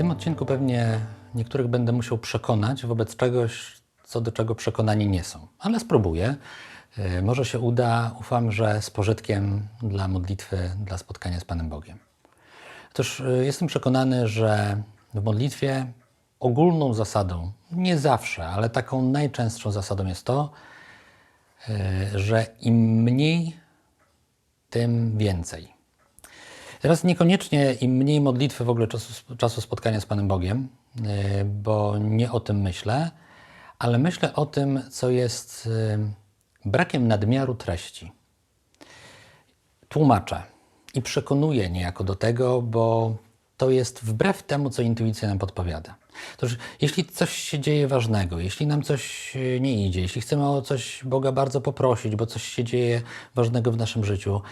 odcinku pewnie niektórych będę musiał przekonać wobec czegoś, co do czego przekonani nie są, ale spróbuję. E, Może się uda, ufam, że z pożytkiem dla modlitwy, dla spotkania z Panem Bogiem. Otóż e, jestem przekonany, że w modlitwie ogólną zasadą, nie zawsze, ale taką najczęstszą zasadą jest to, e, że im mniej, tym więcej. Teraz niekoniecznie im mniej modlitwy w ogóle czasu, czasu spotkania z Panem Bogiem, e, bo nie o tym myślę, ale myślę o tym, co jest e, brakiem nadmiaru treści. Tłumaczę i przekonuję niejako do tego, bo to jest wbrew temu, co intuicja nam podpowiada. Otóż, jeśli coś się dzieje ważnego, jeśli nam coś e, nie idzie, jeśli chcemy o coś Boga bardzo poprosić, bo coś się dzieje ważnego w naszym życiu,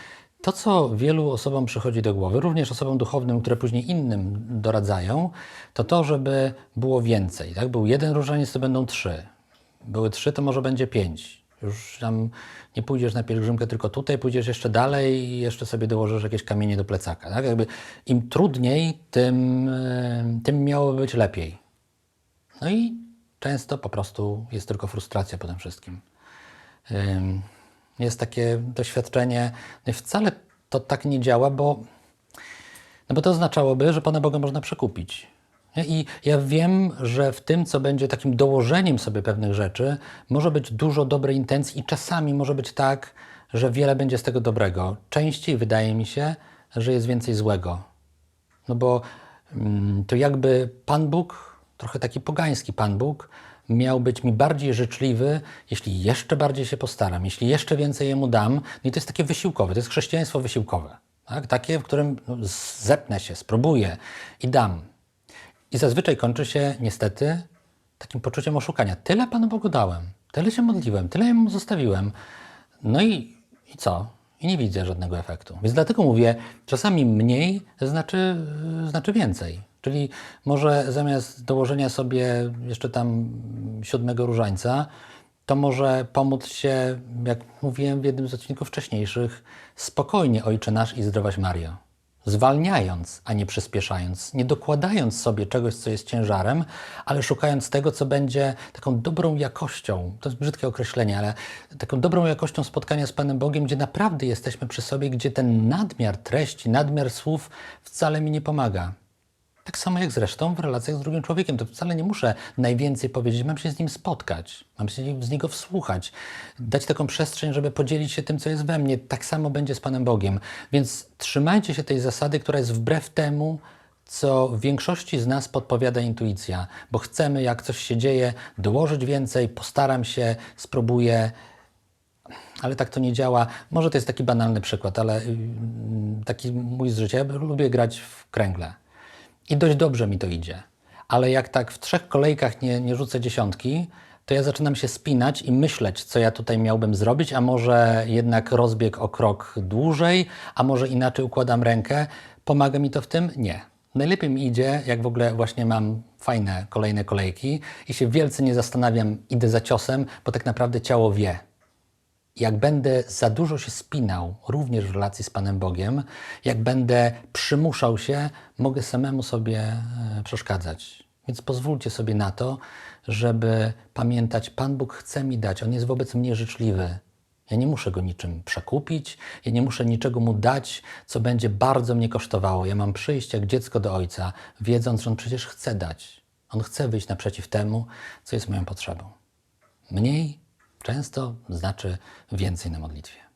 to, co wielu osobom przychodzi do głowy, również osobom duchownym, które później innym doradzają, to to, żeby było więcej. Tak? Był jeden różaniec, to będą trzy. Były trzy, to może będzie pięć. Już tam nie pójdziesz na pielgrzymkę tylko tutaj, pójdziesz jeszcze dalej i jeszcze sobie dołożysz jakieś kamienie do plecaka. Tak? Jakby Im trudniej, tym, e, tym miało być lepiej. No i często po prostu jest tylko frustracja po tym wszystkim. Jest takie doświadczenie, no wcale to tak nie działa, bo, no bo to oznaczałoby, że Pana Boga można przekupić. I ja wiem, że w tym, co będzie takim dołożeniem sobie pewnych rzeczy, może być dużo dobrej intencji i czasami może być tak, że wiele będzie z tego dobrego. Częściej wydaje mi się, że jest więcej złego. No bo mm, to jakby Pan Bóg, trochę taki pogański Pan Bóg, miał być mi bardziej życzliwy, jeśli jeszcze bardziej się postaram, jeśli jeszcze więcej Jemu dam. No i to jest takie wysiłkowe, to jest chrześcijaństwo wysiłkowe. Tak? Takie, w którym no, zepnę się, spróbuję i dam. I zazwyczaj kończy się niestety takim poczuciem oszukania. Tyle Panu Bogu dałem, tyle się modliłem, tyle Mu zostawiłem. No i, i co? I nie widzę żadnego efektu. Więc dlatego mówię, czasami mniej znaczy, znaczy więcej. Czyli może zamiast dołożenia sobie jeszcze tam siódmego różańca, to może pomóc się, jak mówiłem w jednym z odcinków wcześniejszych, spokojnie Ojcze Nasz i Zdrowaś Mario. Zwalniając, a nie przyspieszając, nie dokładając sobie czegoś, co jest ciężarem, ale szukając tego, co będzie taką dobrą jakością, to jest brzydkie określenie, ale taką dobrą jakością spotkania z Panem Bogiem, gdzie naprawdę jesteśmy przy sobie, gdzie ten nadmiar treści, nadmiar słów wcale mi nie pomaga. Tak samo jak zresztą w relacjach z drugim człowiekiem. To wcale nie muszę najwięcej powiedzieć, mam się z nim spotkać, mam się z niego wsłuchać, dać taką przestrzeń, żeby podzielić się tym, co jest we mnie. Tak samo będzie z Panem Bogiem. Więc trzymajcie się tej zasady, która jest wbrew temu, co większości z nas podpowiada intuicja, bo chcemy, jak coś się dzieje, dołożyć więcej, postaram się, spróbuję. Ale tak to nie działa. Może to jest taki banalny przykład, ale yy, taki mój z życia. Ja lubię grać w kręgle. I dość dobrze mi to idzie. Ale jak tak w trzech kolejkach nie, nie rzucę dziesiątki, to ja zaczynam się spinać i myśleć, co ja tutaj miałbym zrobić, a może jednak rozbieg o krok dłużej, a może inaczej układam rękę. Pomaga mi to w tym? Nie. Najlepiej mi idzie, jak w ogóle właśnie mam fajne kolejne kolejki i się wielce nie zastanawiam, idę za ciosem, bo tak naprawdę ciało wie, jak będę za dużo się spinał, również w relacji z Panem Bogiem, jak będę przymuszał się, mogę samemu sobie e, przeszkadzać. Więc pozwólcie sobie na to, żeby pamiętać, Pan Bóg chce mi dać, On jest wobec mnie życzliwy. Ja nie muszę go niczym przekupić, ja nie muszę niczego mu dać, co będzie bardzo mnie kosztowało. Ja mam przyjść jak dziecko do Ojca, wiedząc, że On przecież chce dać. On chce wyjść naprzeciw temu, co jest moją potrzebą. Mniej często znaczy więcej na modlitwie.